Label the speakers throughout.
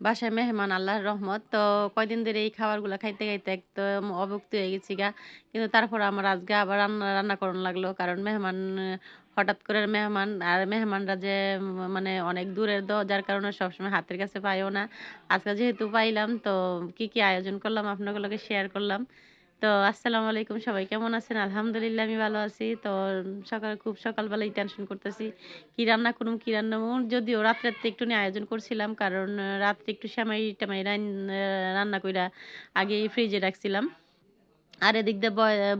Speaker 1: বাসায় মেহমান আল্লাহর রহমত। তো কয়দিন ধরে এই খাবারগুলো খাইতে, খাইতে একদম অভুক্ত হয়ে গেছি গা। কিন্তু তারপর আমার আজকে আবার রান্না, রান্না করন লাগল। কারণ মেহমান হঠাৎ করে মেহমান আর মেহমানরা যে মানে অনেক দূরের দ যার কারণে সবসময় হাতের কাছে পাইও না। আজকে যেহেতু পাইলাম তো কি, কি আয়োজন করলাম আপনাদের লগে শেয়ার করলাম। তো আসসালামু আলাইকুম সবাই কেমন আছেন? আলহামদুলিল্লাহ আমি ভালো আছি। তো সকালে খুব সকালবেলাই টেনশন করতেছি। কি রান্না করুম, কি রান্না? যদিও রাত্রেতে একটুখানি আয়োজন করছিলাম। কারণ রাত্রে একটু সেমাই-টেমাই রান্না কইরা আগেই ফ্রিজে রাখছিলাম। আর এদিক দিয়ে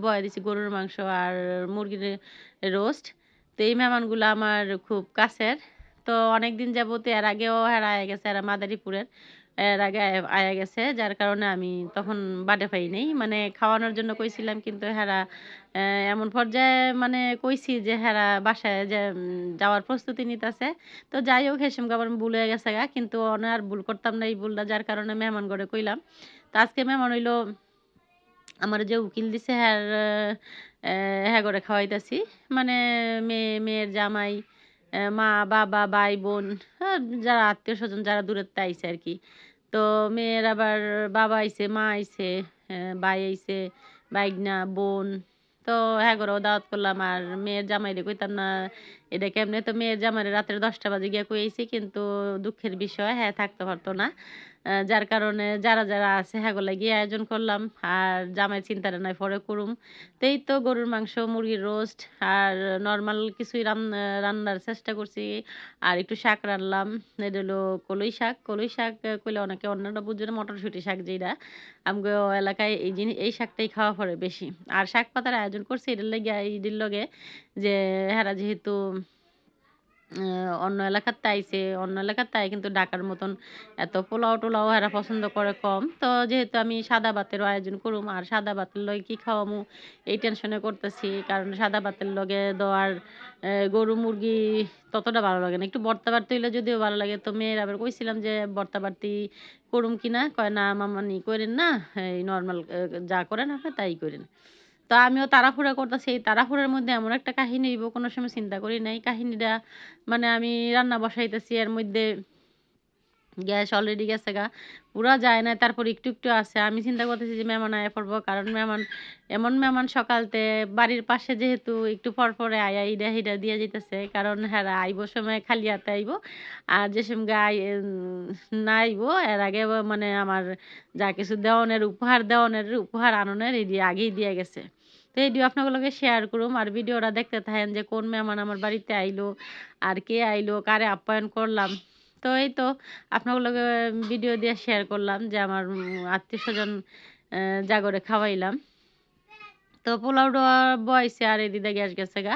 Speaker 1: বয় দিছি গরুর মাংস আর মুরগির রোস্ট। তো এই মেহমানগুলা আমার খুব কাছের। তো অনেকদিন যাবত এর আগেও এরা আয়া গেছে, এরা মাদারীপুরের। এর আগে আয়া গেছে। যার কারণে আমি তখন বাডে পাই নাই। মানে খাওয়ানোর জন্য কইছিলাম কিন্তু হেরা এমন পর্যায়ে মানে কইছি যে হেরা বাসায় যে যাওয়ার প্রস্তুতি নিতাছে। তো যাই হোক হেসেমগা আবার ভুল হয়ে গেছে গা। কিন্তু আর ভুল করতাম না এই ভুলটা যার কারণে মেহমানগরে কইলাম। তো আজকে মেহমান হইল আমার যে উকিল দিছে হ্যার হ্যাঁ করে খাওয়াইতাছি। মানে মেয়ে, মেয়ের জামাই, মা, বাবা, ভাই-বোন আ যারা আত্মীয়স্বজন যারা দূরেতে আর আরকি। তো মেয়ের আবার বাবা আইছে, মা আইছে, ভাই আইছে, বাইগনা বোন। তো হ্যাগোরেও দাওয়াত করলাম। আর মেয়ের জামাইরে কইতাম না এটা কেমনে? তো মেয়ের জামাইরে রাতের ১০টা বাজে গিয়া কই আইছি। কিন্তু দুঃখের বিষয় হ্যাঁ থাকতে পারতো না। যার কারণে যারা, যারা আছে হ্যাগো লাগিয়ে আয়োজন করলাম। আর জামাই চিন্তাটা নাই পরে করুম। তো এই তো গরুর মাংস, মুরগির রোস্ট আর নরমাল কিছুই রান রান্নার চেষ্টা করছি। আর একটু শাক রানলাম। এটা হলো কলই শাক। কলই শাক কইলে অনেকে অন্যরা বুঝবে না মটরশুঁটি শাক যেইটা। আমগো এলাকায় এই জিনিস এই শাকটাই খাওয়া পড়ে বেশি। আর শাক পাতার আয়োজন করছি এটার লাইগা এইডির লগে যে হেরা যেহেতু অন্য এলাকাতে আইছে, অন্য এলাকাতে আইয়া কিন্তু ঢাকার মতন এত পোলাও-টোলাও হেরা পছন্দ করে কম। তো যেহেতু আমি সাদা ভাতেরও আয়োজন করুম। আর সাদা ভাতের লগে কি খাওয়ামু এই টেনশনে করতেছি। কারণ সাদা ভাতের লগে অ্যা গরু, মুরগি ততটা ভালো লাগে না। একটু বর্তা বাড়তে হইলে যদিও ভালো লাগে। তো মেয়ের আবার কইছিলাম যে ভর্তা বাড়তি করুম কিনা? কয় না মাম্মানি কইরেন না। এই নরমাল যা করেন আপনি তাই কইরেন। তো আমিও তাড়াহুড়া করতাছি। এই তাড়াহুড়ার মধ্যে এমন একটা কাহিনী হইব কোনো সময় চিন্তা করি নাই। কাহিনীটা মানে আমি রান্না বসাইতেছি এর মধ্যে গ্যাস অলরেডি গেছে গা। পুরা যায় নাই। তারপর একটু, একটু আছে। আমি চিন্তা করতেছি যে মেহমান আয়া পড়ব। কারণ মেহমান এমন মেহমান সকালতে বাড়ির পাশে যেহেতু একটু পর, পরে আয়া ইডা হিডা দিয়া যাইতেছে। কারণ হেরা আইবো সময় খালি হাতে আইবো। আর যে সময় আই না আইবো এর আগে মানে আমার যা কিছু দেওয়ানের উপহার দেওয়ানের উপহার আননের এডি আগেই দিয়া গেছে। তো এডিও আপনাদের লগে শেয়ার করুম। আর ভিডিওটা দেখতে থাকেন যে কোন মেহমান আমার বাড়িতে আইলো, আর কে আইলো, কারে আপ্যায়ন করলাম। তো এই তো আপনাদের লগে ভিডিও দিয়ে শেয়ার করলাম যে আমার উম আত্মীয়স্বজন অ্যা জাগরে খাওয়াইলাম। তো পোলাওটা বয়াইছে আর এদিকে গ্যাস গেছে গা।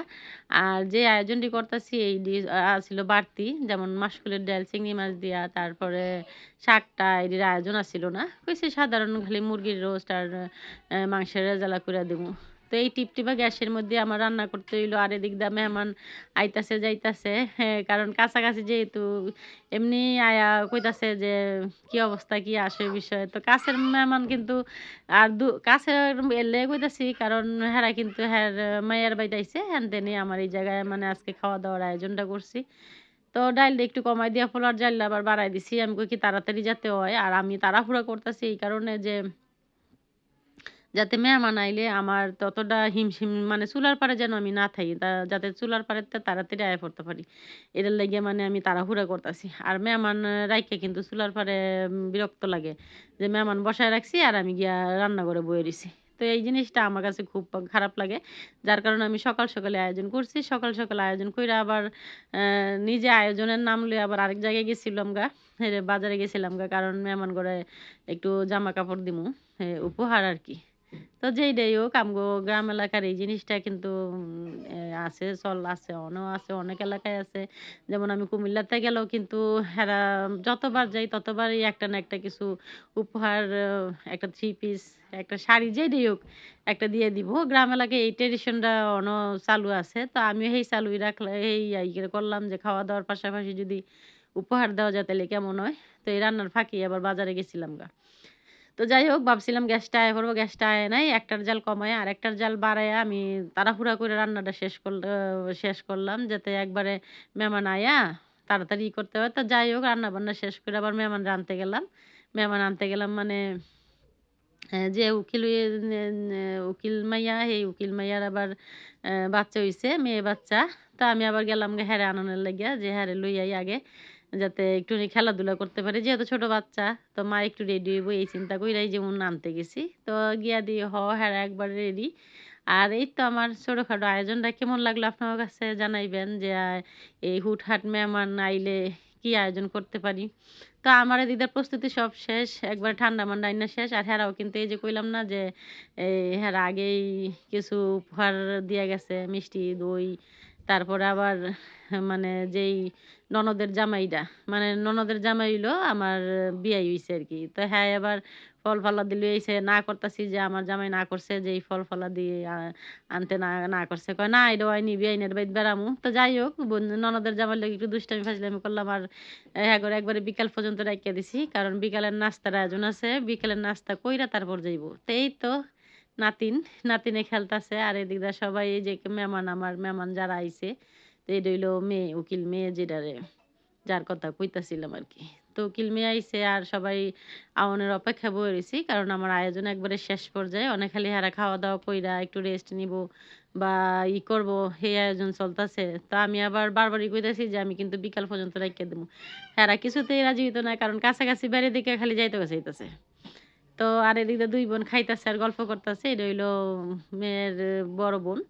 Speaker 1: আর যে আয়োজনটি করতাছি এইডি আ ছিল বাড়তি। যেমন মাসকলাইর ডাল, চিংড়ি মাছ দিয়া তারপরে শাকটা এটির আয়োজন আছিল না। কইছি সাধারণ খালি মুরগির রোস্ট আর মাংসের রেজালা কইরা দিমু। তো এই টিপটিপা গ্যাসের মধ্যে আমার রান্না করতে হইল। আর এদিক দিয়ে মেহমান আইতাছে যাইতাছে। হ্যাঁ, কারণ কাছাকাছি যেহেতু এমনি আয়া কইতাছে যে কি অবস্থা, কি আসে বিষয়। তো কাছের মেহমান কিন্তু আর দু কাছের এর লেগে কইতাছি কারণ হেরা কিন্তু হ্যার মাইয়ার বাড়িতে আইছে। হেনতেনই আমার এই জায়গায় মানে আজকে খাওয়া-দাওয়ার আয়োজনটা করছি। তো ডাইলটা একটু কমাই দিয়া পোলাওর জালটা আবার বাড়ায় দিছি। আমি কই কি তাড়াতাড়ি যাতে হয়। আর আমি তাড়াহুড়া করতাছি এই কারণে যে যাতে মেহমান আইলে আমার ততটা হিমশিম মানে চুলার পাড়ে যেন আমি না থাকি। তা যাতে চুলার পাড়েতে তাড়াতাড়ি আয়া পড়তে পারি। এটার লাইগা মানে আমি তাড়াহুড়া করতাছি। আর মেহমান রাইখা কিন্তু চুলার পাড়ে বিরক্ত লাগে। যে মেহমান বসায় রাখছি আর আমি গিয়া রান্নাঘরে বয়ে রইছি। তো এই জিনিসটা আমার কাছে খুব খারাপ লাগে। যার কারণে আমি সকাল, সকালে আয়োজন করছি। সকাল, সকাল আয়োজন কইরা আবার নিজে আয়োজনের নাম লইয়া আবার আরেক জায়গায় গেছিলাম গা। বাজারে গেছিলাম গা। কারণ মেহমানগরে একটু জামা-কাপড় দিমু। এ উপহার আরকি। তো যেইটাই হোক আমগো গ্রাম এলাকার এই জিনিসটা কিন্তু আছে, চল আছে, অনেও আছে, অনেক এলাকায় আছে। যেমন আমি কুমিল্লাতে গেলেও কিন্তু হেরা যতবার যাই ততবারই একটা না একটা কিছু উপহার একটা থ্রি পিস, একটা শাড়ি যেইটাই হোক একটা দিয়ে দিব। গ্রাম এলাকায় এই ট্র্যাডিশনটা অনো চালু আছে। তো আমি এই চালুই রাখলা এই ইয়ে করলাম যে খাওয়া-দাওয়ার পাশাপাশি যদি উপহার দেওয়া যায় তাইলে কেমন হয়? তো এই রান্নার ফাঁকি আবার বাজারে গেছিলাম গা। তো যাই হোক ভাবছিলাম গ্যাসটা আয়া পড়ব। গ্যাসটা আয় নাই। একটার জাল কমায়া আরেকটার জাল বাড়াইয়া আমি তাড়াহুড়া করে রান্নাটা শেষ করল শেষ করলাম। যাতে একবারে মেহমান আয়া, তাড়াতাড়ি করতে হয় তো যাই হোক রান্না বান্না শেষ করে আবার মেহমান আনতে গেলাম মেহমান আনতে গেলাম মানে যে উকিল উকিল মাইয়া, সেই উকিল মাইয়ার আবার বাচ্চা হইছে, মেয়ে বাচ্চা তো আমি আবার গেলাম হ্যারে আননের লাগিয়া, যে হ্যারে লইয়াই আগে যাতে একটু খেলাধুলা করতে পারে। যেহেতু ছোট বাচ্চা, তো মা একটু রেডি হইব, এই চিন্তা কইরাই যেমন আনতে গেছি। তো গিয়া দিয়ে হ হ্যাঁ একবার রেডি আর এই তো আমার ছোটোখাটো আয়োজনটা কেমন লাগল আপনার কাছে জানাইবেন যে এই হুটহাট মেহমান আইলে কি আয়োজন করতে পারি? তো আমার দিদার প্রস্তুতি সব শেষ, একবার ঠান্ডা মান্ডা আইনা শেষ। আর হেরাও কিন্তু এই যে কইলাম না যে, এই হেরা আগেই কিছু উপহার দিয়া গেছে, মিষ্টি, দই তারপরে আবার মানে যেই ননদের জামাইটা মানে ননদের জামাই হইল আমার বিয়াই হইছে আর কি। তো হ্যাঁ এবার ফল ফলা দিলে এসে না করতেছি যে আমার জামাই না করছে, যে ফল ফলা দিয়ে আনতে না না করছে। কয়, না, এটা আইনি বিয়াইনের বাইত বেড়ামু তো যাই হোক ননদের জামাই লোক একটু দুষ্টামি ফাজলামি করলাম আর হ্যাঁ করে একবারে বিকাল পর্যন্ত রাখিয়া দিছি। কারণ বিকালের নাস্তার আয়োজন আছে, বিকালের নাস্তা কইরা তারপর যাইব। তো এই তো নাতিন, নাতিনে খেলতাছে আর এদিক দিয়ে সবাই এই যে মেহমান আমার, মেহমান যারা আইছে, তো এটা হইল মেয়ে, উকিল মেয়ে যেটারে, যার কথা কইতাছিলাম আর কি তো উকিল মেয়ে আইছে আর সবাই আওয়ানের অপেক্ষা বয়ে রয়েছি কারণ আমার আয়োজন একবারে শেষ পর্যায়ে, অনেক খালি হারা খাওয়া দাওয়া কইরা একটু রেস্ট নিব বা ই করব সেই আয়োজন চলতেছে। তো আমি আবার বারবারই কইতাছি যে আমি কিন্তু বিকাল পর্যন্ত রেখে দেবো হ্যাঁ কিছুতেই রাজি হইতো না, কারণ কাছাকাছি বাইরে দিকে খালি যাইতে চাইতেছে তো আর এদিকে দুই বোন খাইতেছে আর গল্প করতেছে। এটা হইল মেয়ের বড় বোন।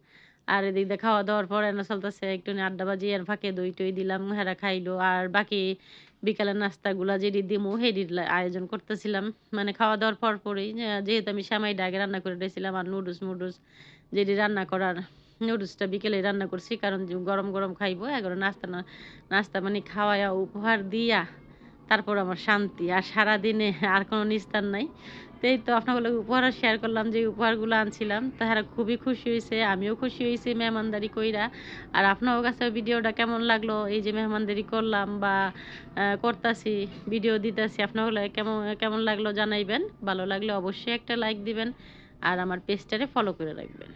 Speaker 1: আর এদিক খাওয়া দাওয়ার পর এনে চলতেছে একটু আড্ডা বাজি আর ফাঁকে দই টই দিলাম, হেরা খাইলো। আর বাকি বিকালের নাস্তাগুলা যেটি দিমু হেডির আয়োজন করতেছিলাম। মানে খাওয়া দাওয়ার পর পরই যেহেতু আমি সামাইটা ডাগে রান্না করে দিয়েছিলাম আর নুডলস মুডলস যেটি রান্না করার নুডলসটা বিকেলে রান্না করছি, কারণ গরম গরম খাইবো এগারো নাস্তা না নাস্তা মানে খাওয়ায়া, উপহার দিয়া তারপর আমার শান্তি, আর সারাদিনে আর কোনো নিস্তার নাই। তো এই তো আপনাগুলো উপহার শেয়ার করলাম, যে উপহারগুলো আনছিলাম, তাহারা খুবই খুশি হয়েছে আমিও খুশি হয়েছি মেহমানদারি কইরা। আর আপনার কাছে ভিডিওটা কেমন লাগল? এই যে মেহমানদারি করলাম বা করতাছি, ভিডিও দিতাছি আপনার কেমন কেমন লাগল জানাইবেন। ভালো লাগলে অবশ্যই একটা লাইক দিবেন, আর আমার পেজটারে ফলো করে রাখবেন।